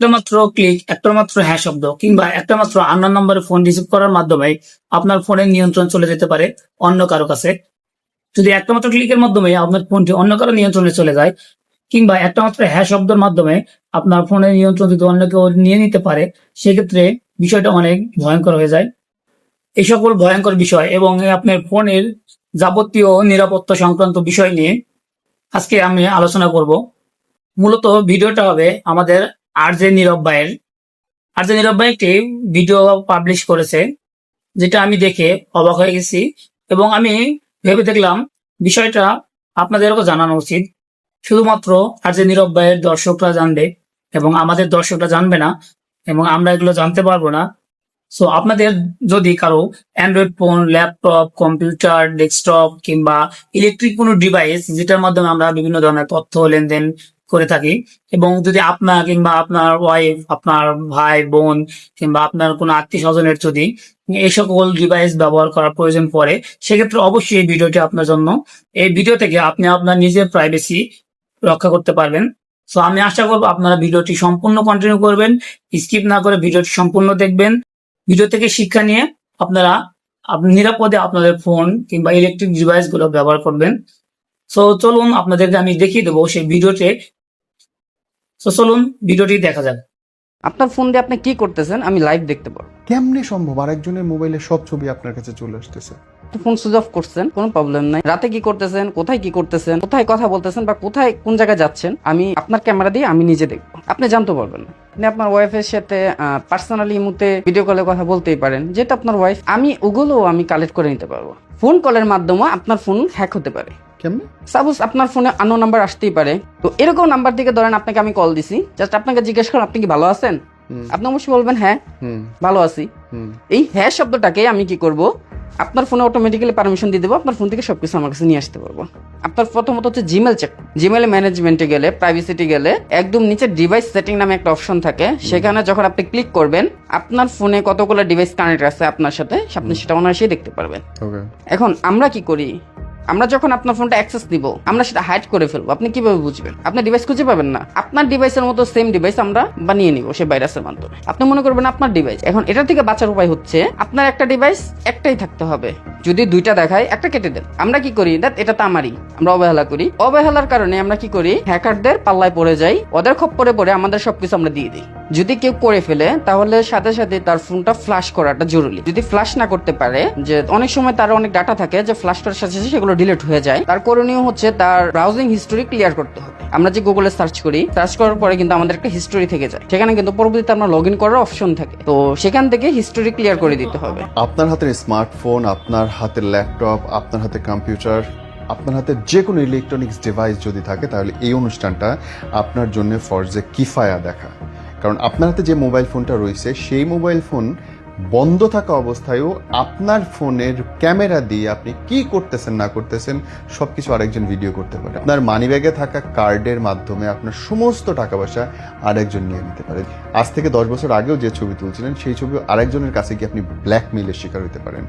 একটা মাত্র ক্লিক একটা মাত্র হ্যাঁ শব্দ কিংবা একটা মাত্র আন্নার নম্বরে ফোন রিসিভ করার মাধ্যমে আপনার ফোনের নিয়ন্ত্রণ চলে যেতে পারে অন্য কারও কাছে। যদি একটা মাত্র ক্লিকের মাধ্যমে আপনার ফোনটি অন্য কারও নিয়ন্ত্রণে চলে যায় কিংবা একটা মাত্র হ্যাঁ শব্দের মাধ্যমে আপনার ফোনের নিয়ন্ত্রণ যদি অন্য কেউ নিয়ে নিতে পারে, সেক্ষেত্রে বিষয়টা অনেক ভয়ঙ্কর হয়ে যায়। এই সকল ভয়ঙ্কর বিষয় এবং আপনার ফোনের যাবতীয় নিরাপত্তা সংক্রান্ত বিষয় নিয়ে আজকে আমি আলোচনা করব। মূলত ভিডিওটা হবে আমাদের আর নীরব ভাইয়ের। আর নীরব ভাই একটি ভিডিও পাবলিশ করেছে, যেটা আমি দেখে অবাক হয়ে গেছি এবং আমি ভেবে দেখলাম বিষয়টা আপনাদেরও জানানো উচিত। শুধুমাত্র আর নীরব ভাইয়ের দর্শকরা জানবে এবং আমাদের দর্শকরা জানবে না এবং আমরা এগুলো জানতে পারব না। সো আপনাদের যদি কারও Android phone laptop computer desktop কিংবা ইলেকট্রিক কোনো ডিভাইস যেটার মাধ্যমে আমরা বিভিন্ন ধরনের তথ্য, লেনদেন করে থাকি এবং যদি আপনার কিংবা আপনার ওয়াইফ আপনার ভাই, বোন কিংবা আপনার কোনো আত্মীয় স্বজনের যদি এই সকল ডিভাইস ব্যবহার করার প্রয়োজন পড়ে, সেক্ষেত্রে অবশ্যই এই ভিডিওটি আপনার জন্য, এই ভিডিও থেকে আপনি আপনার নিজের প্রাইভেসি রক্ষা করতে পারবেন। সো আমি আশা করব আপনারা ভিডিওটি সম্পূর্ণ কন্টিনিউ করবেন স্কিপ না করে ভিডিওটি সম্পূর্ণ দেখবেন। ভিডিও থেকে শিক্ষা নিয়ে আপনারা আপ- নিরাপদে আপনাদের ফোন কিংবা ইলেকট্রিক ডিভাইসগুলো ব্যবহার করবেন। সো চলুন আপনাদেরকে আমি দেখিয়ে দেবো সেই ভিডিওতে তো চলুন ভিডিওটি দেখা যাক। আপনার ফোন দিয়ে আপনি কি করতেছেন? আমি লাইভ দেখতে পারব কেমনে সম্ভব? আরেকজনের মোবাইলে সব ছবি আপনার কাছে চলে আসতেছে। ফোন সুইচ অফ করছেন কোনো প্রবলেম নাই। রাতে কি করতেছেন? কোথায় কি করতেছেন? কোথায় কথা বলতেছেন? বা কোথায় কোন জায়গায় যাচ্ছেন? আমি আপনার ক্যামেরা দিয়ে আমি নিজে দেখব। আপনি জানতে পারবেন না। আপনি আপনার ওয়াইফের সাথে পার্সোনালি মুতে ভিডিও কলে কথা বলতেই পারেন। যেটা আপনার ওয়াইফ আমি ওগুলো আমি কালেক্ট করে নিতে পারব। ফোন কলের মাধ্যমে আপনার ফোন হ্যাক হতে পারে। কেমনে? সাপোজ আপনার ফোনে আনো নাম্বার আসতেই পারে। তো এরকম নাম্বার থেকে ধরেন আপনাকে আমি কল দিছি। জাস্ট আপনাকে জিজ্ঞেস করেন আপনি কি ভালো আছেন? আপনি অবশ্যই বলবেন হ্যাঁ ভালো আছি। এই হ্যাঁ শব্দটাকে আমি কি করব? আপনার ফোনে অটোমেটিক্যালি পারমিশন দিয়ে দেবো আপনার ফোন থেকে সবকিছু আমার কাছে নিয়ে আসতে পারব। আপনার প্রথমত হচ্ছে জিমেল চেক জিমেল ম্যানেজমেন্টে গেলে প্রাইভেসিটি গেলে একদম নিচে ডিভাইস সেটিং নামে একটা অপশন থাকে। সেখানে যখন আপনি ক্লিক করবেন আপনার ফোনে কতগুলো ডিভাইস কানেক্ট আছে আপনার সাথে আপনি সেটা অনায়াসেই দেখতে পারবেন। এখন আমরা কি করি? আমরা যখন আপনার ফোনটা অ্যাক্সেস দিব আমরা সেটা হাইড করে ফেলব। আপনি কীভাবে বুঝবেন? আপনার ডিভাইস খুঁজে পাবেন না। আপনার ডিভাইসের মতো সেম ডিভাইস আমরা বানিয়ে নিব সেই ভাইরাসের মাধ্যমে। আপনি মনে করবেন আপনার ডিভাইস এখন এটা থেকে বাঁচার উপায় হচ্ছে, আপনার একটা ডিভাইস একটাই থাকতে হবে। যদি দুইটা দেখায়, একটা কেটে দেন। আমরা কি করি? দেখ এটা তো আমারই। আমরা অবহেলা করি। অবহেলার কারণে আমরা কি করি? হ্যাকারদের পাল্লায় পড়ে যাই। ওদের খপ্পরে পড়ে আমাদের সবকিছু আমরা দিয়ে দিই। যদি কেউ করে ফেলে, তাহলে সাথে সাথে তার ফোনটা ফ্লাশ করাটা জরুরি। যদি ফ্লাশ না করতে পারে, যে অনেক সময় তার অনেক ডাটা থাকে, যে ফ্লাশ করার সাথে সাথে সেগুলো ডিলিট হয়ে যায়, তার করণীয় হচ্ছে তার ব্রাউজিং হিস্টোরি ক্লিয়ার করতে হবে। আমরা যে গুগলে সার্চ করি সার্চ করার পরে কিন্তু আমাদের একটা হিস্টোরি থেকে যায়। সেখানে কিন্তু পরবর্তীতে আমরা লগ ইন করার অপশন থাকে। তো সেখান থেকে হিস্টোরি ক্লিয়ার করে দিতে হবে। আপনার হাতের স্মার্টফোন আপনার হাতের ল্যাপটপ আপনার হাতে কম্পিউটার আপনার হাতে যে কোনো ইলেকট্রনিক্স ডিভাইস যদি থাকে, তাহলে এই অনুষ্ঠানটা আপনার জন্য ফরজে কিফায়া দেখা। কারণ আপনার হাতে যে মোবাইল ফোনটা রয়েছে সেই মোবাইল ফোন বন্ধ থাকা অবস্থায়ও আপনার ফোনের ক্যামেরা দিয়ে আপনি কি করতেছেন, না করতেছেন সব কিছু আরেকজন ভিডিও করতে পারে। আপনার মানিব্যাগে থাকা কার্ডের মাধ্যমে আপনার সমস্ত টাকা পয়সা আরেকজন নিয়ে নিতে পারে। আজ থেকে দশ বছর আগেও যে ছবি তুলছিলেন, সেই ছবি আরেকজনের কাছে গিয়ে আপনি ব্ল্যাকমেইলের শিকার হতে পারেন।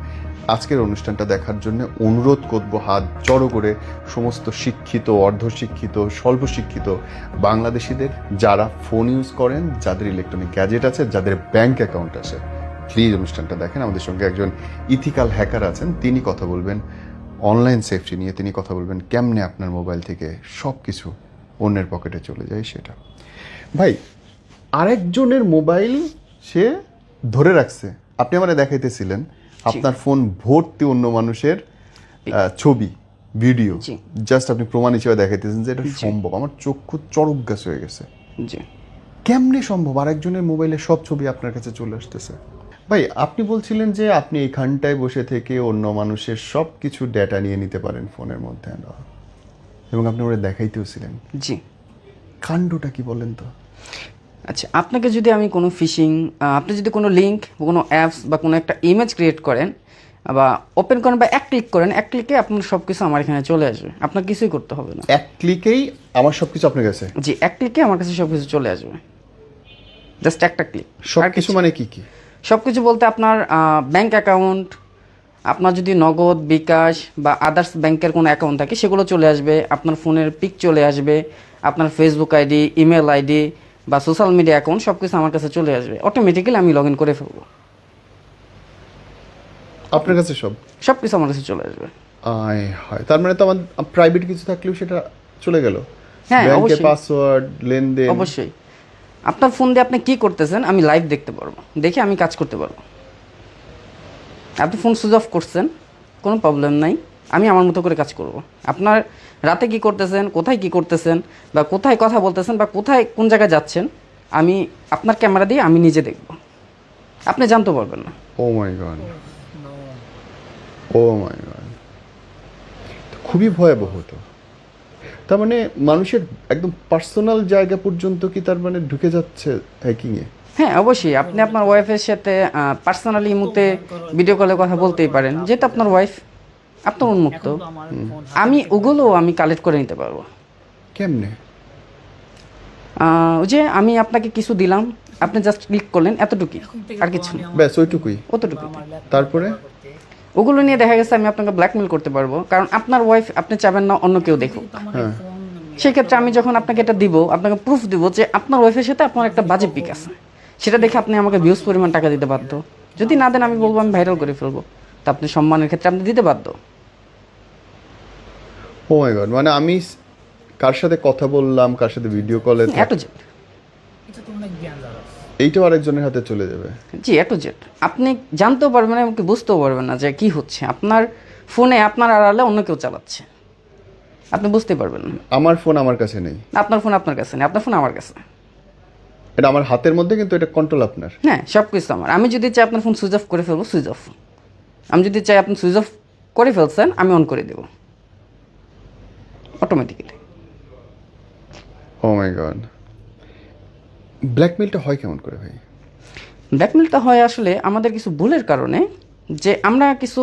আজকের অনুষ্ঠানটা দেখার জন্য অনুরোধ করব হাত জড়ো করে সমস্ত শিক্ষিত, অর্ধশিক্ষিত স্বল্প শিক্ষিত বাংলাদেশিদের যারা ফোন ইউজ করেন, যাদের ইলেকট্রনিক গ্যাজেট আছে, যাদের ব্যাংক অ্যাকাউন্ট আছে প্লিজ অনুষ্ঠানটা দেখেন। আমাদের সঙ্গে একজন ইথিক্যাল হ্যাকার আছেন। তিনি কথা বলবেন অনলাইন সেফটি নিয়ে। তিনি কথা বলবেন কেমনে আপনার মোবাইল থেকে সব কিছু অন্যের পকেটে চলে যায় সেটা। ভাই আরেকজনের মোবাইল সে ধরে রাখছে। আপনি আমারে দেখাইতেছিলেন আপনার ফোন ভর্তি অন্য মানুষের ছবি ভিডিও। জাস্ট আপনি প্রমাণ হিসেবে দেখাইতেছেন যে এটা সম্ভব। আমার চক্ষু চরক গাছ হয়ে গেছে। কেমনে সম্ভব? আরেকজনের মোবাইলে সব ছবি আপনার কাছে চলে আসতেছে। ভাই আপনি বলছিলেন যে আপনি এখানটায় বসে থেকে অন্য মানুষের সব কিছু ডেটা নিয়ে নিতে পারেন ফোনের মধ্যে and all। এবং আপনি ওরা দেখাইতেও ছিলেন। জি। কাণ্ডটা কি বলেন তো? আচ্ছা আপনাকে যদি আমি কোনো ফিশিং আপনি যদি কোনো লিঙ্ক কোনো অ্যাপস বা কোনো একটা ইমেজ ক্রিয়েট করেন বা ওপেন করেন বা এক ক্লিক করেন এক ক্লিকে আপনার সব কিছু আমার এখানে চলে আসবে। আপনার কিছুই করতে হবে না। এক ক্লিকেই আমার সব কিছু আপনার কাছে? জি এক ক্লিকে আমার কাছে সব কিছু চলে আসবে। জাস্ট একটা ক্লিক সব কিছু মানে কি কি? সব কিছু বলতে আপনার ব্যাংক অ্যাকাউন্ট আপনার যদি নগদ বিকাশ বা আদার্স ব্যাংকের কোনো অ্যাকাউন্ট থাকে সেগুলো চলে আসবে আপনার ফোনের পিক চলে আসবে আপনার ফেসবুক আইডি ইমেল আইডি বা সোশ্যাল মিডিয়া অ্যাকাউন্ট সব কিছু আমার কাছে চলে আসবে। অটোমেটিক্যালি আমি লগ ইন করে ফেলব। আপনার কাছে সব? সব কিছু আমার কাছে চলে আসবে। আয় হয় তার মানে তো আমার প্রাইভেট কিছু থাকলেও সেটা চলে গেল? হ্যাঁ, ব্যাংকের অবশ্যই। পাসওয়ার্ড লেনদেন? অবশ্যই। আপনার ফোন দিয়ে আপনি কি করতেছেন, আমি লাইভ দেখতে পারব। দেখে আমি কাজ করতে পারব। আপনি ফোন সুইচ অফ করছেন, কোনো প্রবলেম নাই, আমি আমার মতো করে কাজ করব। আপনার রাতে কি করতেছেন, কোথায় কি করতেছেন, বা কোথায় কথা বলতেছেন, বা কোথায় কোন জায়গায় যাচ্ছেন, আমি আপনার ক্যামেরা দিয়ে আমি নিজে দেখব। আপনি জানতে পারবেন না। Oh my god. Oh my god. খুবই ভয়াবহ তো। তার মানে মানুষের একদম পার্সোনাল জায়গা পর্যন্ত কি তার মানে ঢুকে যাচ্ছে হ্যাকিং এ? হ্যাঁ অবশ্যই। আপনি আপনার ওয়াইফের সাথে পার্সোনালি মুতে ভিডিও কলে কথা বলতেই পারেন। যেহেতু আপনার ওয়াইফ আপনার উন্মুক্ত আমি ওগুলো আমি কালেক্ট করে নিতে পারব। কেমনে? যে আমি আপনাকে কিছু দিলাম আপনি জাস্ট ক্লিক করলেন এতটুকুই আর কিছু না। ব্যাস ওইটুকুই। অতটুকু তারপরে? ওগুলো নিয়ে দেখা গেছে আমি আপনাকে ব্ল্যাকমেল করতে পারব। কারণ আপনার ওয়াইফ আপনি চাবেন না অন্য কেউ দেখুক। হ্যাঁ। সেক্ষেত্রে আমি যখন আপনাকে এটা দিব আপনাকে প্রুফ দিব যে আপনার ওয়াইফের সাথে আপনার একটা বাজে পিক আছে। সেটা দেখে আপনি আমাকে ভিউজ পরিমাণ টাকা দিতে বাধ্য। যদি না দেন আমি বলব আমি ভাইরাল করে ফেলব। তা আপনি সম্মানের ক্ষেত্রে আপনি দিতে বাধ্য। ও মাই গড মানে আমি কার সাথে কথা বললাম কার সাথে ভিডিও কলে এটো তো অনেক জ্ঞান এইটাও আরেকজনের হাতে চলে যাবে। জি এটো জেড। আপনি জানতেও পারবেন না এমনকি বুঝতেও পারবেন না যে কি হচ্ছে। আপনার ফোনে আপনার আড়ালে অন্য কেউ চালাচ্ছে। আপনি বুঝতে পারবেন না। আমার ফোন আমার কাছে নেই। আপনার ফোন আপনার কাছে নেই। আপনার ফোন আমার কাছে। এটা আমার হাতের মধ্যে কিন্তু এটা কন্ট্রোল আপনার। হ্যাঁ সব কিছু আমার। আমি যদি চাই আপনার ফোন সুইচ অফ করে ফেলব সুইচ অফ আমি যদি চাই আপনি সুইচ অফ করে ফেলছেন আমি অন করে দেবো। অটোমেটিক্যালি ও মাই গড ব্ল্যাকমেলটা হয় কেমন করে ভাই? ব্ল্যাকমেলটা হয় আসলে আমাদের কিছু ভুলের কারণে যে আমরা কিছু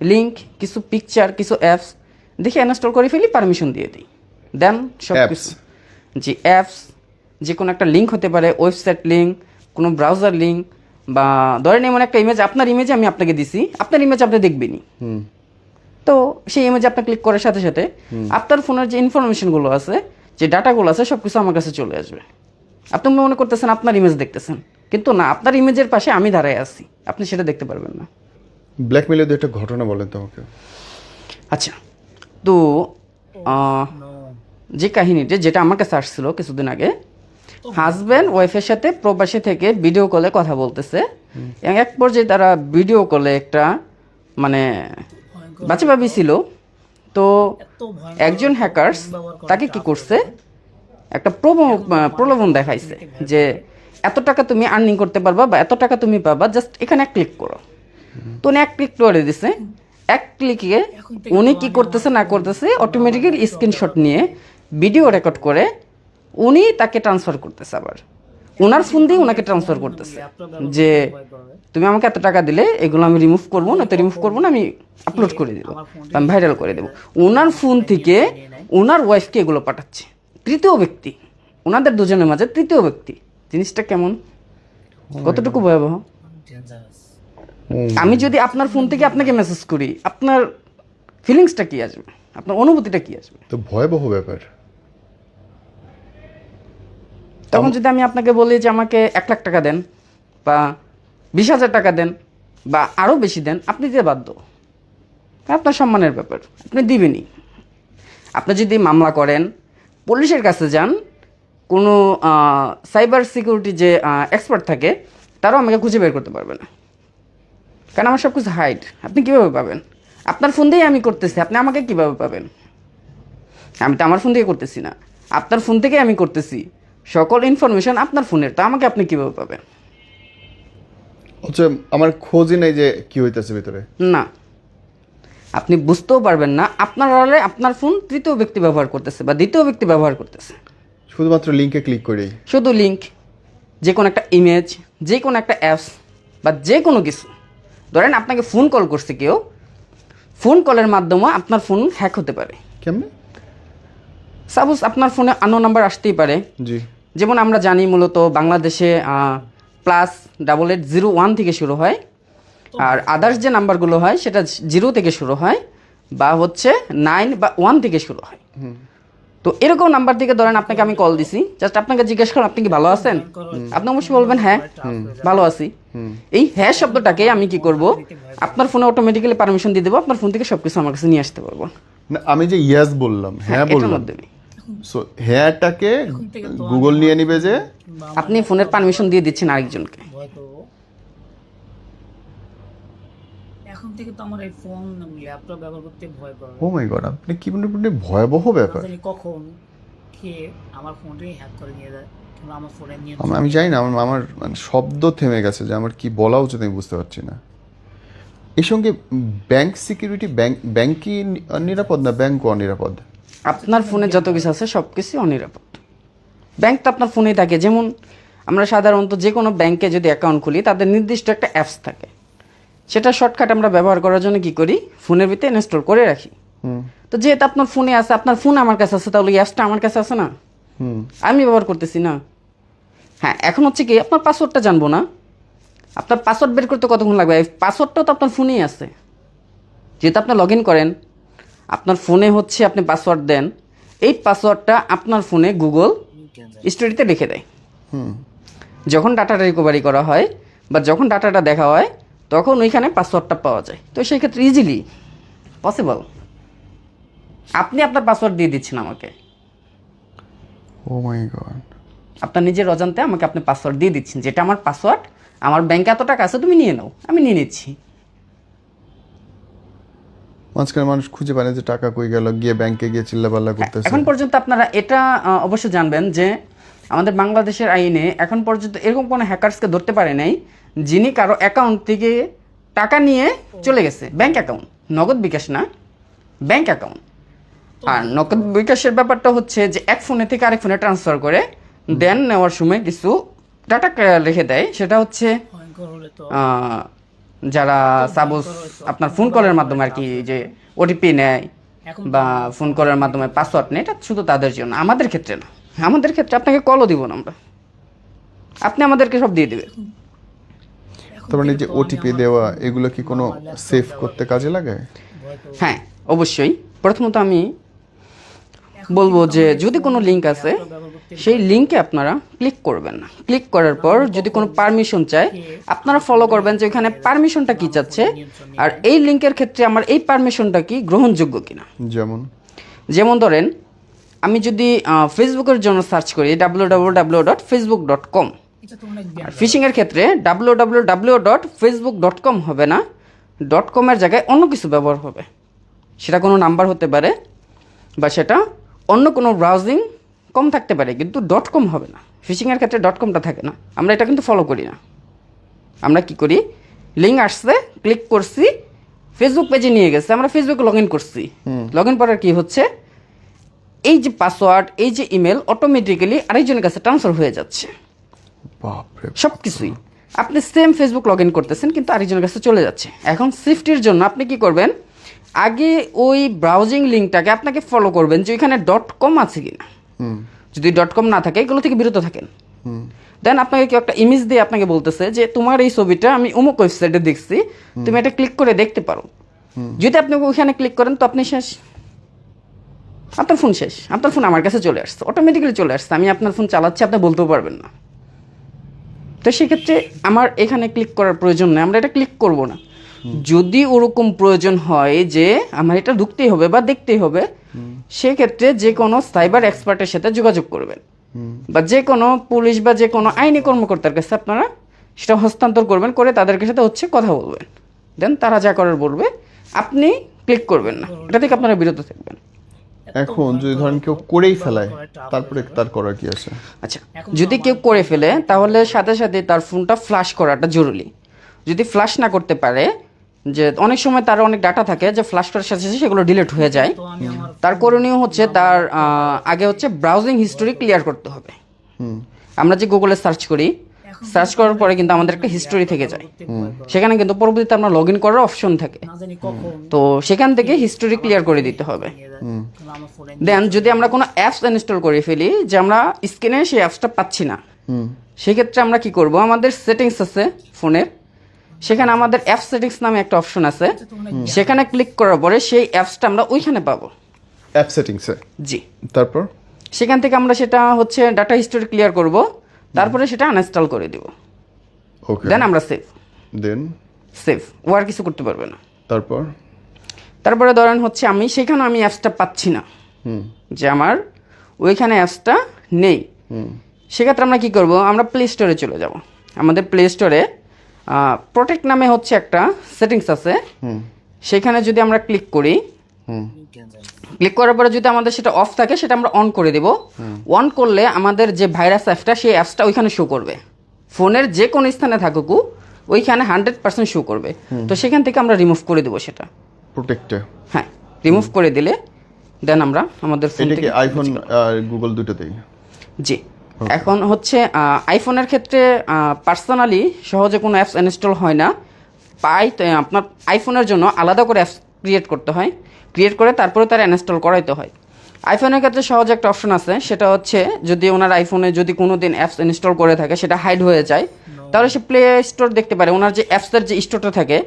লিঙ্ক কিছু পিকচার কিছু অ্যাপস দেখে ইনস্টল করে ফেলি পারমিশন দিয়ে দিই। দেন সব? কিছু জি অ্যাপস যে কোনো একটা লিঙ্ক হতে পারে ওয়েবসাইট লিঙ্ক কোনো ব্রাউজার লিঙ্ক বা ধরেন এমন একটা ইমেজ আপনার ইমেজ আমি আপনাকে দিছি আপনার ইমেজ আপনি দেখবেনই। তো সেই ইমেজে আপনি ক্লিক করার সাথে সাথে আপনার ফোনের যে ইনফরমেশনগুলো আছে যে ডাটাগুলো আছে সব কিছু আমার কাছে চলে আসবে। আপনি মনে করতেছেন আপনার ইমেজ দেখতেছেন। কিন্তু না আপনার ইমেজের পাশে আমি দাঁড়ায় আছি। আপনি সেটা দেখতে পারবেন না। ব্ল্যাকমেলের দু একটা ঘটনা বলেন তো আমাকে। আচ্ছা তো যে কাহিনীটা যেটা আমার কাছে আসছিল কিছুদিন আগে হাজব্যান্ড ওয়াইফের সাথে প্রবাসী থেকে ভিডিও কলে কথা বলতেছে। এবং এক পর্যায়ে তারা ভিডিও কলে একটা মানে বাচ্চা বাবি ছিল। তো একজন হ্যাকার্স তাকে কি করছে? একটা প্রলোভন দেখাইছে যে এত টাকা তুমি আর্নিং করতে পারবা বা এত টাকা তুমি পাবা জাস্ট এখানে এক ক্লিক করো। তো উনি এক ক্লিক করে দিছে। এক ক্লিকে উনি কি করতেছে, না করতেছে অটোমেটিক্যালি স্ক্রিনশট নিয়ে ভিডিও রেকর্ড করে উনি তাকে ট্রান্সফার করতেছে আবার। ওনার ফোন দিয়ে ওনাকে ট্রান্সফার করতেছে যে, তুমি আমাকে এত টাকা দিলে, এগুলো আমি রিমুভ করব, না তো রিমুভ করব না, আমি আপলোড করে দেবো আমি ভাইরাল করে দেবো। ওনার ফোন থেকে ওনার ওয়াইফকে এগুলো পাঠাচ্ছে। তৃতীয় ব্যক্তি। ওনাদের দুজনের মাঝে তৃতীয় ব্যক্তি। জিনিসটা কেমন? কতটুকু ভয়াবহ? আমি যদি আপনার ফোন থেকে আপনাকে মেসেজ করি আপনার ফিলিংসটা কি আসবে? আপনার অনুভূতিটা কি আসবে? তো ভয়াবহ ব্যাপার। তখন যদি আমি আপনাকে বলি যে আমাকে এক লাখ টাকা দেন বা বিশ হাজার টাকা দেন বা আরও বেশি দেন আপনি দিতে বাধ্য? আপনার সম্মানের ব্যাপার। আপনি দিবেনই। আপনি যদি মামলা করেন পুলিশের কাছে যান কোনো সাইবার সিকিউরিটি যে এক্সপার্ট থাকে তারাও আমাকে খুঁজে বের করতে পারবে না। কারণ আমার সব কিছু হাইড আপনি কীভাবে পাবেন? আপনার ফোন দিয়েই আমি করতেছি আপনি আমাকে কীভাবে পাবেন? আমি তো আমার ফোন থেকে করতেছি না। আপনার ফোন থেকে আমি করতেছি। সকল ইনফরমেশন আপনার ফোনের তা আমাকে আপনি কীভাবে পাবেন? হচ্ছে আমার খোঁজই নেই যে কি হইতেছে ভিতরে। না। আপনি বুঝতেও পারবেন না আপনার আড়ালে আপনার ফোন তৃতীয় ব্যক্তি ব্যবহার করতেছে বা দ্বিতীয় ব্যক্তি ব্যবহার করতেছে। শুধুমাত্র লিঙ্কে ক্লিক করেই। শুধু লিঙ্ক যে কোনো একটা ইমেজ যে কোনো একটা অ্যাপস বা যে কোনো কিছু। ধরেন আপনাকে ফোন কল করছে কেউ ফোন কলের মাধ্যমে আপনার ফোন হ্যাক হতে পারে। কেমনে? সাপোজ আপনার ফোনে আনো নাম্বার আসতেই পারে। জি। যেমন আমরা জানি মূলত বাংলাদেশে plus double eight zero one থেকে শুরু হয়। আর আদার্স যে নাম্বারগুলো হয় সেটা জিরো থেকে শুরু হয় বা হচ্ছে নাইন বা ওয়ান থেকে শুরু হয়। তো তো এরকম নাম্বার থেকে ধরেন আপনাকে আমি কল দিছি। জাস্ট আপনাকে জিজ্ঞেস করলাম আপনি কি ভালো আছেন? আপনি অবশ্যই বলবেন হ্যাঁ ভালো আছি। এই হ্যাঁ শব্দটাকে আমি কি করব? আপনার ফোনে অটোমেটিক্যালি পারমিশন দিয়ে দেবো আপনার ফোন থেকে সবকিছু আমার কাছে নিয়ে আসতে পারব। আমি যে ইয়াস বললাম হ্যাঁ বললাম। সো হ্যাঁটাকে গুগল নিয়ে নিবে যে? আপনি ফোনের পারমিশন দিয়ে দিচ্ছেন আরেকজনকে ভয় করব এখন থেকে তো আমার এই ফোন ল্যাপটপ ব্যবহার করতে ভয় করবে ও মাই গড আপনি কি বলতে ভয়াবহ ব্যাপার। কখন কে আমার ফোনটাই হ্যাক করে নিয়ে যায় আমার ফোনে নিয়ে আমি- জানি না আমার আমার মানে শব্দ থেমে গেছে যে আমার কি বলা উচিত আমি বুঝতে পারছি না। এর সঙ্গে ব্যাংক সিকিউরিটি ব্যাংক ব্যাংক কি নিরাপদ না ব্যাংক অনিরাপদ? আপনার ফোনে যত কিছু আছে সব কিছু অনিরাপদ। ব্যাংক তো আপনার ফোনেই থাকে। যেমন আমরা সাধারণত যে কোনো ব্যাংকে যদি অ্যাকাউন্ট খুলি তাদের নির্দিষ্ট একটা অ্যাপস থাকে। সেটা শর্টকাট আমরা ব্যবহার করার জন্য কি করি? ফোনের ভিতরে ইনস্টল করে রাখি। তো যেহেতু আপনার ফোনে আছে আপনার ফোন আমার কাছে আছে তাহলে অ্যাপসটা আমার কাছে আছে না? আমি ব্যবহার করতেছি না। হ্যাঁ এখন হচ্ছে কি আপনার পাসওয়ার্ডটা জানব না। আপনার পাসওয়ার্ড বের করতে কতক্ষণ লাগবে? পাসওয়ার্ডটাও তো আপনার ফোনেই আছে। যেহেতু আপনি লগ ইন করেন আপনার ফোনে হচ্ছে আপনি পাসওয়ার্ড দেন এই পাসওয়ার্ডটা আপনার ফোনে গুগল স্টোরিতে রেখে দেয়। হুম। যখন ডাটাটা রিকভারি করা হয় বা যখন ডাটাটা দেখা হয় তখন ওইখানে পাসওয়ার্ডটা পাওয়া যায়। তো সেই ক্ষেত্রে ইজিলি পসিবল আপনি আপনার পাসওয়ার্ড দিয়ে দিচ্ছেন আমাকে। ও মাই গড আপনার নিজের অজান্তে আমাকে আপনি পাসওয়ার্ড দিয়ে দিচ্ছেন। যেটা আমার পাসওয়ার্ড আমার ব্যাংকে এত টাকা আছে তুমি নিয়ে নাও। আমি নিয়ে নিচ্ছি। মাঝখানে মানুষ খুঁজে পায় না যে টাকা কই গেল গিয়ে ব্যাংকে গিয়ে চিল্লাপাল্লা করতেছে। এখন পর্যন্ত আপনারা এটা আহ, অবশ্যই জানবেন যে আমাদের বাংলাদেশের আইনে এখন পর্যন্ত এরকম কোনো হ্যাকার্সকে ধরতে পারে নাই যিনি কারও অ্যাকাউন্ট থেকে টাকা নিয়ে চলে গেছে। ব্যাংক অ্যাকাউন্ট নগদ বিকাশ না ব্যাংক অ্যাকাউন্ট আর নগদ বিকাশের ব্যাপারটা হচ্ছে যে এক ফোনে থেকে আরেক ফোনে ট্রান্সফার করে দেন নেওয়ার সময় কিছু ডাটা রেখে দেয়। সেটা হচ্ছে যারা সাপোজ আপনার ফোন কলের মাধ্যমে আর কি যে ওটিপি নেয় বা ফোন কলের মাধ্যমে পাসওয়ার্ড নেয় এটা শুধু তাদের জন্য আমাদের ক্ষেত্রে না। আমাদের ক্ষেত্রে আপনাকে কলও দিব না আমরা। আপনি আমাদেরকে সব দিয়ে দেবে তার মানে যে ওটিপি দেওয়া এগুলো কি কোনো সেভ করতে কাজে লাগে? হ্যাঁ অবশ্যই। প্রথমত আমি বলব যে যদি কোনো লিঙ্ক আছে সেই লিঙ্কে আপনারা ক্লিক করবেন না। ক্লিক করার পর যদি কোনো পারমিশন চায় আপনারা ফলো করবেন যে এখানে পারমিশনটা কি চাচ্ছে আর এই লিঙ্কের ক্ষেত্রে আমার এই পারমিশনটা কি গ্রহণযোগ্য কিনা। যেমন? যেমন ধরেন আমি যদি ফেসবুকের জন্য সার্চ করি W W W dot Facebook dot com আর ফিশিংয়ের ক্ষেত্রে W W W dot Facebook dot com হবে না ডট কমের জায়গায় অন্য কিছু ব্যবহার হবে। সেটা কোনো নাম্বার হতে পারে বা সেটা অন্য কোনো ব্রাউজিং কম থাকতে পারে কিন্তু ডট কম হবে না। ফিশিংয়ের ক্ষেত্রে ডট কমটা থাকে না। আমরা এটা কিন্তু ফলো করি না। আমরা কি করি? লিঙ্ক আসছে ক্লিক করছি ফেসবুক পেজে নিয়ে গেছে আমরা ফেসবুকে লগ ইন করছি। লগ ইন করার কি হচ্ছে? এই যে পাসওয়ার্ড এই যে ইমেল অটোমেটিক্যালি আরেকজনের কাছে ট্রান্সফার হয়ে যাচ্ছে। সব কিছুই আপনি সেম ফেসবুক লগ ইন করতেছেন কিন্তু আরেকজনের কাছে চলে যাচ্ছে। এখন সেফটির জন্য আপনি কি করবেন? আগে ওই ব্রাউজিং লিঙ্কটাকে আপনাকে ফলো করবেন যে ওইখানে ডট কম আছে কিনা। হুম। যদি ডট কম না থাকে এগুলো থেকে বিরত থাকেন। দেন আপনাকে কেউ একটা ইমেজ দিয়ে আপনাকে বলতেছে যে তোমার এই ছবিটা আমি অমুক ওয়েবসাইটে দেখছি। তুমি এটা ক্লিক করে দেখতে পারো। যদি আপনি ওইখানে ক্লিক করেন তো আপনি শেষ। আপনার ফোন শেষ। আপনার ফোন আমার কাছে চলে আসছে। অটোমেটিক্যালি চলে আসছে। আমি আপনার ফোন চালাচ্ছি আপনি বলতেও পারবেন না। তো সেক্ষেত্রে আমার এখানে ক্লিক করার প্রয়োজন নেই। আমরা এটা ক্লিক করব না। যদি ওরকম প্রয়োজন হয় যে আমার এটা ঢুকতেই হবে বা দেখতেই হবে সেক্ষেত্রে যে কোনো সাইবার এক্সপার্টের সাথে যোগাযোগ করবেন। বা যে কোনো পুলিশ বা যে কোনো আইনি কর্মকর্তার কাছে আপনারা সেটা হস্তান্তর করবেন করে তাদের সাথে হচ্ছে কথা বলবেন। দেন তারা যা করার বলবে আপনি ক্লিক করবেন না। এটা থেকে আপনারা বিরত থাকবেন। এখন যদি ধরেন কেউ করেই ফেলায় তারপরে তার করার কি আছে? আচ্ছা যদি কেউ করে ফেলে তাহলে সাথে সাথে তার ফোনটা ফ্লাশ করাটা জরুরি। যদি ফ্লাশ না করতে পারে যে অনেক সময় তার অনেক ডাটা থাকে যে ফ্লাশ করার সাথে সাথে সেগুলো ডিলিট হয়ে যায়। তার করণীয় হচ্ছে তার আগে হচ্ছে ব্রাউজিং হিস্টোরি ক্লিয়ার করতে হবে। হুম। আমরা যে গুগলে সার্চ করি সার্চ করার পরে কিন্তু আমাদের একটা হিস্টোরি থেকে যায়। সেখানে কিন্তু পরবর্তীতে আমরা লগ ইন করার অপশন থাকে। তো সেখান থেকে হিস্টোরি ক্লিয়ার করে দিতে হবে। দেন যদি আমরা কোনো অ্যাপস ইনস্টল করে ফেলি যে আমরা স্ক্রিনে সেই অ্যাপসটা পাচ্ছি না সেক্ষেত্রে আমরা কি করব? আমাদের সেটিংস আছে ফোনের। সেখানে আমাদের অ্যাপ সেটিংস নামে একটা অপশন আছে। সেখানে ক্লিক করার পরে সেই অ্যাপসটা আমরা ওইখানে পাবো। অ্যাপ সেটিংসে জি। তারপর? সেখান থেকে আমরা সেটা হচ্ছে ডাটা হিস্টোরি ক্লিয়ার করব। তারপরে সেটা আনইনস্টল করে দিব। ওকে দেন আমরা সেভ দেন সেভ ও আর কিছু করতে পারবে না। তারপর? তারপরে ধরেন হচ্ছে আমি সেখানে আমি অ্যাপসটা পাচ্ছি না। হুম। যে আমার ওইখানে অ্যাপসটা নেই। হুম। সেক্ষেত্রে আমরা কি করব? আমরা প্লে স্টোরে চলে যাব। আমাদের প্লে স্টোরে প্রোটেক্ট নামে হচ্ছে একটা সেটিংস আছে। সেখানে যদি আমরা ক্লিক করি হুম। ক্লিক করার পরে যদি আমাদের সেটা অফ থাকে সেটা আমরা অন করে দেব। অন করলে আমাদের যে ভাইরাস অ্যাপসটা সেই অ্যাপসটা ওইখানে শো করবে। ফোনের যে কোনো স্থানে থাকুক ওইখানে হান্ড্রেড পার্সেন্ট শো করবে। তো সেখান থেকে আমরা রিমুভ করে দেবো সেটা। প্রোটেক্টে হ্যাঁ রিমুভ করে দিলে দেন আমরা আমাদের ফোন থেকে আইফোন আর গুগল দুটোতেই? জি। এখন হচ্ছে আইফোনের ক্ষেত্রে পার্সোনালি সহজে কোনো অ্যাপস ইনস্টল হয় না। পাই আপনার আইফোনের জন্য আলাদা করে অ্যাপস ক্রিয়েট করতে হয়। ক্রিয়েট করে তারপরে তার ইনস্টল করাইতে হয়। আইফোনের ক্ষেত্রে সহজ একটা অপশন আছে সেটা হচ্ছে যদি ওনার আইফোনে যদি কোনো দিন অ্যাপস ইনস্টল করে থাকে সেটা হাইড হয়ে যায় তাহলে সে প্লে স্টোর দেখতে পারে ওনার যে অ্যাপসের যে স্টোরটা থাকে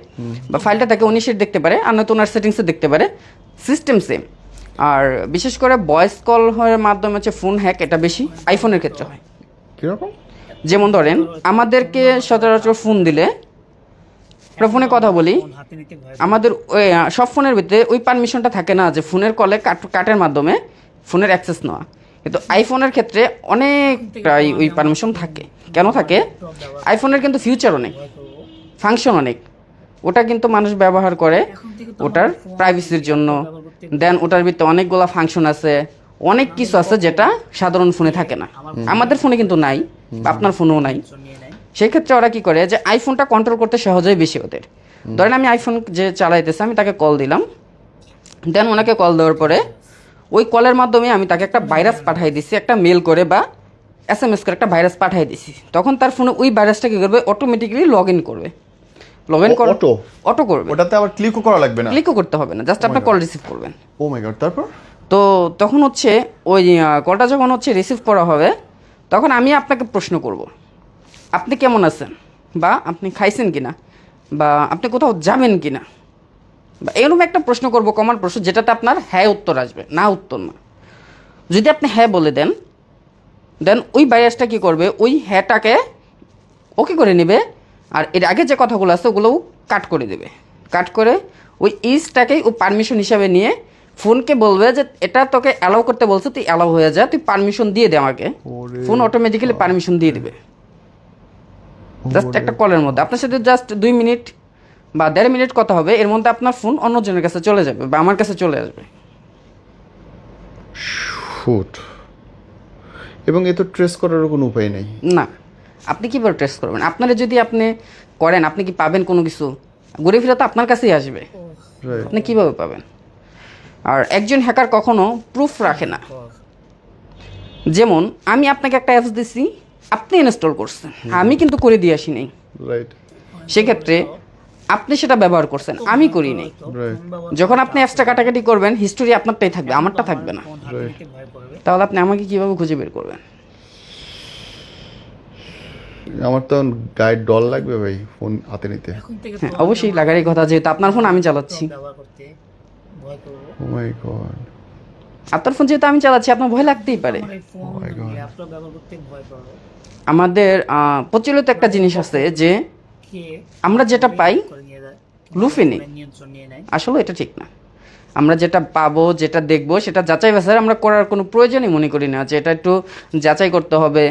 বা ফাইলটা থাকে উনি সেটা দেখতে পারে আর নয়তো ওনার সেটিংসে দেখতে পারে। সিস্টেম সেম আর বিশেষ করে ভয়েস কল হওয়ার মাধ্যমে হচ্ছে ফোন হ্যাক এটা বেশি আইফোনের ক্ষেত্রে হয়। কীরকম? যেমন ধরেন আমাদেরকে সচরাচর ফোন দিলে আমরা ফোনে কথা বলি। আমাদের ওই সব ফোনের ভিতরে ওই পারমিশনটা থাকে না যে ফোনের কলে কাট কাটের মাধ্যমে ফোনের অ্যাক্সেস নেওয়া। কিন্তু আইফোনের ক্ষেত্রে অনেকটাই ওই পারমিশন থাকে। কেন থাকে? আইফোনের কিন্তু ফিউচার অনেক। ফাংশন অনেক। ওটা কিন্তু মানুষ ব্যবহার করে ওটার প্রাইভেসির জন্য। দেন ওটার ভিতরে অনেকগুলো ফাংশন আছে। অনেক কিছু আছে যেটা সাধারণ ফোনে থাকে না। আমাদের ফোনে কিন্তু নাই আপনার ফোনেও নাই। সেই ক্ষেত্রে ওরা কি করে যে আইফোনটা কন্ট্রোল করতে সহজেই বেশি ওদের। ধরেন আমি আইফোন যে চালাইতেছে আমি তাকে কল দিলাম। দেন ওনাকে কল দেওয়ার পরে ওই কলের মাধ্যমে আমি তাকে একটা ভাইরাস পাঠিয়ে দিছি একটা মেল করে বা এস এম এস করে একটা ভাইরাস পাঠিয়ে দিছি। তখন তার ফোনে ওই ভাইরাসটা কি করবে? অটোমেটিক্যালি লগ ইন করবে। লগ ইন ও- করে auto? অটো করবে। ওটাতে আবার ক্লিকও করা লাগবে না? ক্লিকও করতে হবে না জাস্ট আপনি কল রিসিভ করবেন। ও মাই গড তারপর? তো তখন হচ্ছে ওই কলটা যখন হচ্ছে রিসিভ করা হবে তখন আমি আপনাকে প্রশ্ন করব। আপনি কেমন আছেন? বা আপনি খাইছেন কিনা? বা আপনি কোথাও যাবেন কিনা? বা এরকম একটা প্রশ্ন করব কমন প্রশ্ন যেটাতে আপনার হ্যাঁ উত্তর আসবে না উত্তর না। যদি আপনি হ্যাঁ বলে দেন দেন ওই ভাইরাসটা কি করবে? ওই হ্যাঁটাকে ওকে করে নেবে আর এর আগে যে কথাগুলো আছে ওগুলোও কাট করে দেবে। কাট করে ওই ইজটাকেই ও পারমিশন হিসাবে নিয়ে ফোনকে বলবে যে এটা তোকে অ্যালাউ করতে বলছে তুই অ্যালাউ হয়ে যা তুই পারমিশন দিয়ে দে আমাকে। ফোন অটোমেটিক্যালি পারমিশন দিয়ে দিবে। জাস্ট একটা কলের মধ্যে। আপনার সাথে জাস্ট দুই মিনিট বা দেড় মিনিট কথা হবে এর মধ্যে আপনার ফোন অন্যজনের কাছে চলে যাবে বা আমার কাছে চলে আসবে। ফুট এবং এ তো ট্রেস করারও কোনো উপায় নেই। না। আপনি কীভাবে ট্রেস করবেন? আপনারা যদি আপনি করেন আপনি কি পাবেন কোনো কিছু? ঘুরে ফিরে তো আপনার কাছেই আসবে। আপনি কীভাবে পাবেন? আর একজন হ্যাকার কখনো প্রুফ রাখে না। যেমন আমি আপনাকে একটা অ্যাপস দিছি আপনি ইনস্টল করছেন। আমি কিন্তু করে দিয়ে আসি নাই। রাইট সেক্ষেত্রে আপনি সেটা ব্যবহার করছেন আমি করি নাই। যখন আপনি অ্যাপসটা কাটাকাটি করবেন হিস্টোরি আপনারটাই থাকবে আমারটা থাকবে না। তাহলে আপনি আমাকে কীভাবে খুঁজে বের করবেন? আমার তো গায়ের ডল লাগবে ভাই ফোন হাতে নিতে। হ্যাঁ অবশ্যই লাগারই কথা যেহেতু আপনার ফোন আমি চালাচ্ছি। ব্যবহার করতে ভয় করব। ও মাই গড আপনার ফোন যেহেতু আমি চালাচ্ছি আপনার ভয় লাগতেই পারে। আমাদের প্রচলিত একটা জিনিস আছে যে আমরা যেটা পাই লুফে নেই নিয়ন্ত্রণ আসলে এটা ঠিক না। আমরা যেটা পাবো যেটা দেখব সেটা যাচাই বাছাই আমরা করার কোনো প্রয়োজনই মনে করি না যে এটা একটু যাচাই করতে হবে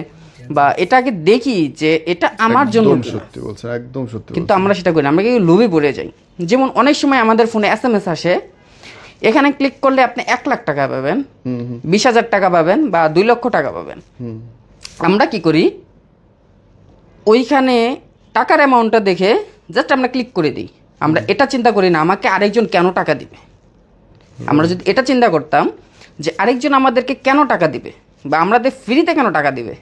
বা এটা আগে দেখি যে এটা আমার জন্য সত্যি একদম সত্যি কিন্তু আমরা সেটা করি না আমরা কিন্তু লোভে পড়ে যাই। যেমন অনেক সময় আমাদের ফোনে এস এম এস আসে এখানে ক্লিক করলে আপনি এক লাখ টাকা পাবেন হুম হুম। বিশ হাজার টাকা পাবেন বা দুই লক্ষ টাকা পাবেন। হুম। আমরা কি করি? ওইখানে টাকার অ্যামাউন্টটা দেখে জাস্ট আমরা ক্লিক করে দিই। আমরা এটা চিন্তা করি না আমাকে আরেকজন কেন টাকা দিবে? আমরা যদি এটা চিন্তা করতাম যে আরেকজন আমাদেরকে কেন টাকা দিবে বা আমাদের ফ্রিতে কেন টাকা দিবে?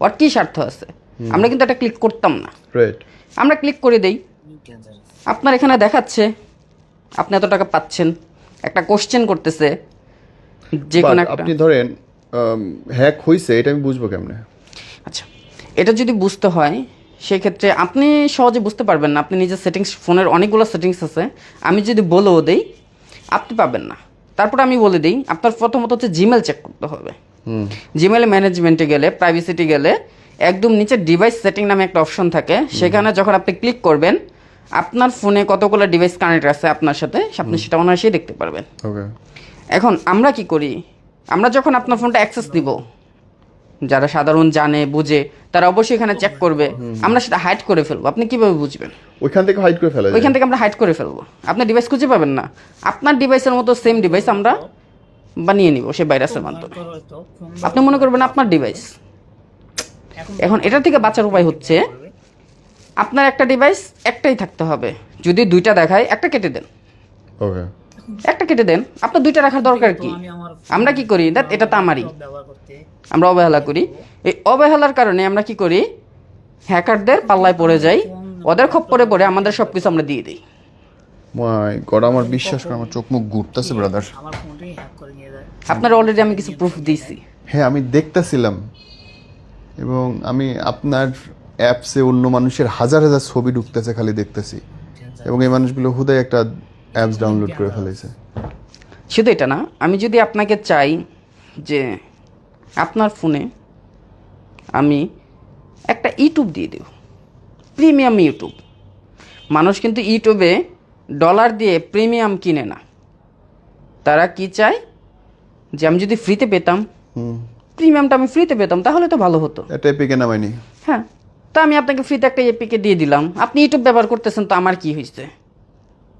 ওর কী স্বার্থ আছে? আমরা কিন্তু এটা ক্লিক করতাম না। রাইট আমরা ক্লিক করে দেই। আপনার এখানে দেখাচ্ছে আপনি এত টাকা পাচ্ছেন। একটা কোশ্চেন করতেছে যে কোনো একটা। আপনি ধরেন হ্যাক হইছে এটা আমি বুঝব কেমনে? আচ্ছা। এটা যদি বুঝতে হয় সেক্ষেত্রে আপনি সহজে বুঝতে পারবেন না। আপনি নিজের সেটিংস ফোনের অনেকগুলো সেটিংস আছে। আমি যদি বলেও দেই আপনি পাবেন না। তারপর আমি বলে দিই আপনার প্রথমত হচ্ছে জিমেল চেক করতে হবে। জিমেল ম্যানেজমেন্টে গেলে প্রাইভেসিটি গেলে একদম নিচে ডিভাইস সেটিং নামে একটা অপশন থাকে। সেখানে যখন আপনি ক্লিক করবেন আপনার ফোনে কতগুলো ডিভাইস কানেক্ট আছে আপনার সাথে আপনি সেটা অনায়াসেই দেখতে পারবেন। এখন আমরা কি করি? আমরা যখন আপনার ফোনটা অ্যাক্সেস দিব যারা সাধারণ জানে বুঝে তারা অবশ্যই এখানে চেক করবে। আমরা সেটা হাইড করে ফেলব। আপনি কীভাবে বুঝবেন? ওইখান থেকে হাইড করে ফেলা ওইখান থেকে আমরা হাইড করে ফেলব। আপনার ডিভাইস খুঁজে পাবেন না। আপনার ডিভাইসের মতো সেম ডিভাইস আমরা বানিয়ে নিব সেই ভাইরাসের মাধ্যমে। আপনি মনে করবেন আপনার ডিভাইস এখন এটা থেকে বাঁচার উপায় হচ্ছে আপনার একটা ডিভাইস একটাই থাকতে হবে। যদি দুইটা দেখায় একটা কেটে দেন। ওকে একটা কেটে দেন। আপনার দুইটা রাখার দরকার কি? আমরা কি করি? দেখ এটা তো আমারই। আমরা অবহেলা করি। এই অবহেলার কারণে আমরা কি করি? হ্যাকারদের পাল্লায় পড়ে যাই। ওদের খপ্পরে পড়ে আমাদের সব কিছু আমরা দিয়ে দিই। মাই গড আমার বিশ্বাস করে আমার চোখ মুখ ঘুরতেছে ব্রাদার আমার ফোনটাই হ্যাক করে নিয়ে যায় আপনার অলরেডি আমি কিছু প্রুফ দিয়েছি। হ্যাঁ আমি দেখতেছিলাম। এবং আমি আপনার অ্যাপসে অন্য মানুষের হাজার হাজার ছবি ঢুকতেছে খালি দেখতেছি। এবং এই মানুষগুলো হুদাই একটা অ্যাপস ডাউনলোড করে ফেলেছে। শুধু এটা না আমি যদি আপনাকে চাই যে আপনার ফোনে আমি একটা ইউটিউব দিয়ে দেব প্রিমিয়াম ইউটিউব। মানুষ কিন্তু ইউটিউবে ডলার দিয়ে প্রিমিয়াম কিনে না। তারা কি চায়? যে আমি যদি ফ্রিতে পেতাম প্রিমিয়ামটা আমি ফ্রিতে পেতাম তাহলে তো ভালো হতো। এটা এপিকে নামাইনি হ্যাঁ তো আমি আপনাকে ফ্রিতে একটা এপিকে দিয়ে দিলাম। আপনি ইউটিউব ব্যবহার করতেছেন তো আমার কি হয়েছে?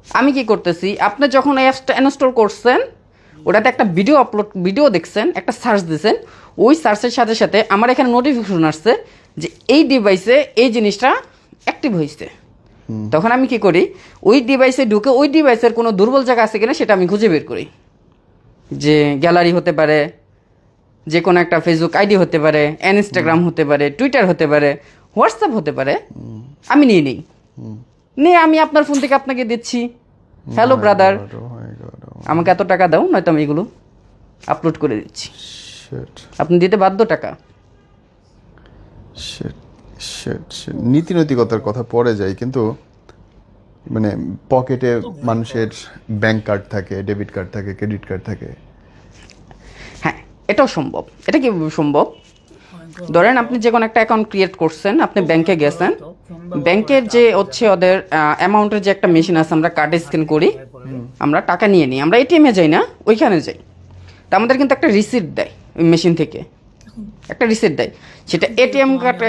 আমি কি করতেছি আপনি যখন এই অ্যাপসটা ইনস্টল করছেন ওটাতে একটা ভিডিও আপলোড ভিডিও দেখছেন একটা সার্চ দিয়েছেন ওই সার্চের সাথে সাথে আমার এখানে নোটিফিকেশন আসছে যে এই ডিভাইসে এই জিনিসটা অ্যাক্টিভ হয়েছে তখন আমি কি করি ওই ডিভাইসে ঢুকে ওই ডিভাইসের কোনো দুর্বল জায়গা আছে কিনা সেটা আমি খুঁজে বের করি। যে গ্যালারি হতে পারে যে কোনো একটা ফেসবুক আইডি হতে পারে ইনস্টাগ্রাম হতে পারে টুইটার হতে পারে হোয়াটসঅ্যাপ হতে পারে আমি নিয়ে নিই। নিয়ে আমি আপনার ফোন থেকে আপনাকে দিচ্ছি। হ্যালো ব্রাদার Oh oh আমাকে এত টাকা দাও নয়তো আমি এগুলো আপলোড করে দিচ্ছি। আপনি দিতে বাধ্য টাকা. নীতি নৈতিকতার কথা পরে যায় কিন্তু মানে পকেটে মানুষের ব্যাংক কার্ড থাকে ডেবিট কার্ড থাকে ক্রেডিট কার্ড থাকে। হ্যাঁ এটাও সম্ভব। এটা কীভাবে সম্ভব? ধরেন আপনি যে কোনো একটা অ্যাকাউন্ট ক্রিয়েট করছেন, আপনি ব্যাংকে গেছেন ব্যাংকের যে হচ্ছে ওদের অ্যামাউন্টের যে একটা মেশিন আছে, আমরা কার্ডে স্ক্যান করি, আমরা টাকা নিয়ে নিই, আমরা এটিএমে যাই না, ওইখানে যাই। তা আমাদের কিন্তু একটা রিসিপ্ট দেয় ওই মেশিন থেকে। একটা রিসিপ্ট দেয়। সেটা এটিএম কার্ড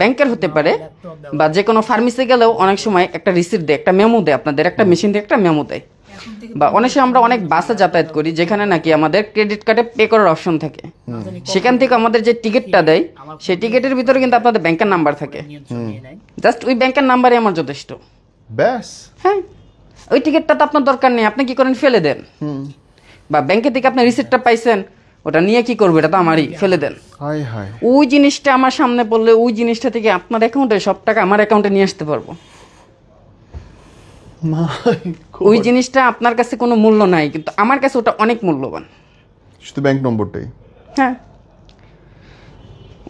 ব্যাংকের হতে পারে, বা যে কোনো ফার্মেসি গেলেও অনেক সময় একটা রিসিপ্ট দেয়, একটা মেমো দেয় আপনাদের, একটা মেশিন থেকে একটা মেমো দেয়। বা অনেক সময় আমরা অনেক বাসে যাতায়াত করি যেখানে নাকি আমাদের ক্রেডিট কার্ডে পে করার অপশন থাকে। সেখান থেকে আমাদের যে টিকিটটা দেয় সেই টিকিটের ভিতরে কিন্তু আপনাদের ব্যাংকের নাম্বার থাকে। জাস্ট ওই ব্যাংকের নাম্বারই আমার যথেষ্ট। ব্যাস। হ্যাঁ। ওই টিকিটটা তো আপনার দরকার নেই আপনি কি করেন ফেলে দেন। বা ব্যাংকে থেকে আপনি রিসিপ্টটা পাইছেন ওটা নিয়ে কি করবে এটা তো আমারই ফেলে দেন। হাই হাই ওই জিনিসটা আমার সামনে পড়লে ওই জিনিসটা থেকে আপনার অ্যাকাউন্টে সব টাকা আমার অ্যাকাউন্টে নিয়ে আসতে পারব। ওই জিনিসটা আপনার কাছে কোনো মূল্য নাই কিন্তু আমার কাছে ওটা অনেক মূল্যবান। শুধু ব্যাংক নম্বরটাই। হ্যাঁ।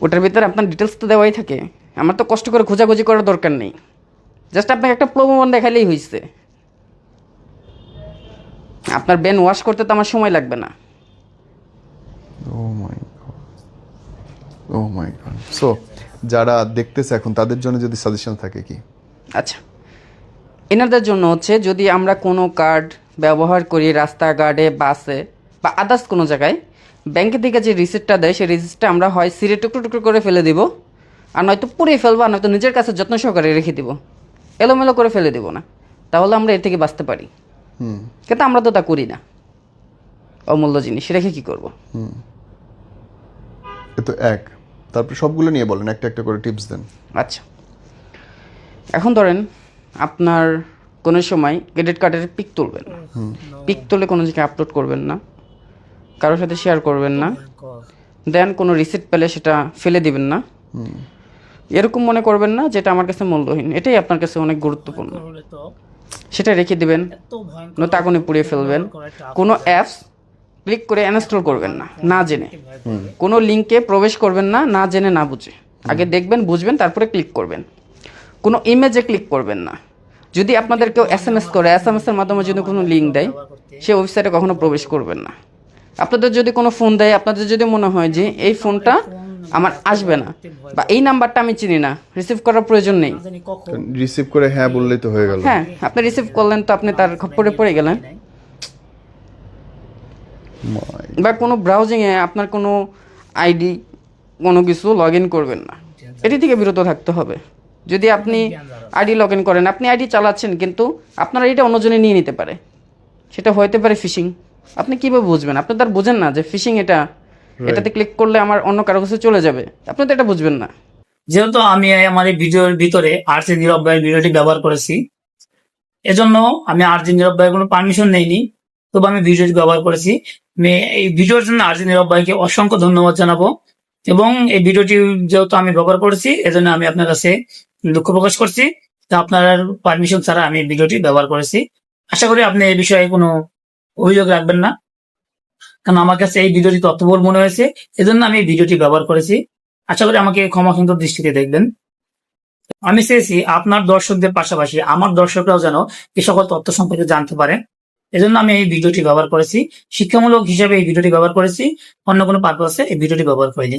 ওটার ভিতরে আপনার ডিটেলস তো দেওয়াই থাকে। আমার তো কষ্ট করে খোঁজাখুঁজি করার দরকার নেই। জাস্ট আপনাকে একটা প্রলোভন দেখালেই হয়েছে আপনার ব্রেন ওয়াশ করতে তো আমার সময় লাগবে না। Oh my O my god so যারা দেখতেছে এখন তাদের জন্য যদি সাজেশন থাকে কি? আচ্ছা। এনাদের জন্য হচ্ছে যদি আমরা কোনো কার্ড ব্যবহার করি রাস্তাঘাটে বাসে বা আদার্স কোনো জায়গায় ব্যাংকে থেকে যে রিসিপ্টটা দেয় সেই রিসিপ্টটা আমরা হয় সিরে টুকরো টুকরো করে ফেলে দিব আর নয়তো পুড়িয়ে ফেলব আর নয়তো নিজের কাছে যত্ন সহকারে রেখে দিব। এলোমেলো করে ফেলে দিব না। তাহলে আমরা এর থেকে বাঁচতে পারি। কিন্তু আমরা তো তা করি না। অমূল্য জিনিস। রেখে কি করব? এ তো এক। তারপরে সবগুলো নিয়ে বলেন একটা একটা করে টিপস দেন। আচ্ছা। এখন ধরেন আপনার কোনো সময় ক্রেডিট কার্ডের পিক তুলবেন। পিক তুলে কোনো জায়গায় আপলোড করবেন না। কারোর সাথে শেয়ার করবেন না। দেন কোনো রিসিপ্ট পেলে সেটা ফেলে দিবেন না। এরকম মনে করবেন না যেটা আমার কাছে মূল্যহীন। এটাই আপনার কাছে অনেক গুরুত্বপূর্ণ। সেটা রেখে দিবেন। আগুনে পুড়িয়ে ফেলবেন। কোনো অ্যাপস ক্লিক করে ইনস্টল করবেন না না জেনে। কোনো লিঙ্কে প্রবেশ করবেন না না জেনে না বুঝে। আগে দেখবেন বুঝবেন তারপরে ক্লিক করবেন। কোনো ইমেজে ক্লিক করবেন না। যদি আপনাদের কেউ এস এম এস করে এস এম এস এর মাধ্যমে যদি কোনো লিঙ্ক দেয় সে ওয়েবসাইটে কখনো প্রবেশ করবেন না। আপনাদের যদি কোনো ফোন দেয় আপনাদের যদি মনে হয় যে এই ফোনটা আমার আসবে না বা এই নাম্বারটা আমি চিনি না রিসিভ করার প্রয়োজন নেই। রিসিভ করে হ্যাঁ বললেই তো হয়ে গেল। হ্যাঁ আপনি রিসিভ করলেন তো আপনি তার খপ্পরে পড়ে গেলেন। বা কোনো ব্রাউজিংয়ে আপনার কোনো আইডি কোনো কিছু লগ ইন করবেন না। এটি থেকে বিরত থাকতে হবে। যদি আপনি আইডি লগ ইন করেন আপনি আইডি চালাচ্ছেন কিন্তু আপনার আইডিটা অন্যজনে নিয়ে নিতে পারে। সেটা হইতে পারে ফিশিং আপনি কীভাবে বুঝবেন? আপনি তার বুঝেন না যে ফিশিং এটা এটাতে ক্লিক করলে আমার অন্য কারও কাছে চলে যাবে। আপনি তো এটা বুঝবেন না। যেহেতু আমি আমার এই ভিডিওর ভিতরে আরসি নীরব ভাইয়ের ভিডিওটি ব্যবহার করেছি এজন্য আমি আরজি নীরব ভাইয়ের কোনো পারমিশন নেইনি তবে আমি ভিডিওটি ব্যবহার করেছি। আমি এই ভিডিওর জন্য আরজি নীরব ভাইকে অসংখ্য ধন্যবাদ জানাব। এবং এই ভিডিওটি যেহেতু আমি ব্যবহার করেছি, এজন্য আমি আপনার কাছে দুঃখ প্রকাশ করছি। তা আপনার পারমিশন ছাড়া আমি ভিডিওটি ব্যবহার করেছি। আশা করি আপনি এই বিষয়ে কোনো অভিযোগ রাখবেন না। কারণ আমার কাছে এই ভিডিওটি তথ্যবহুল মনে হয়েছে, এজন্য আমি ভিডিওটি ব্যবহার করেছি। আশা করি আমাকে ক্ষমা সুন্দর দৃষ্টিতে দেখবেন। আমি চেয়েছি আপনার দর্শকদের পাশাপাশি, আমার দর্শকরাও যেন এই সকল তথ্য সম্পর্কে জানতে পারে। এজন্য আমি এই ভিডিওটি ব্যবহার করেছি। শিক্ষামূলক হিসাবে এই ভিডিওটি ব্যবহার করেছি। অন্য কোনো পারপাসে এই ভিডিওটি ব্যবহার করিনি।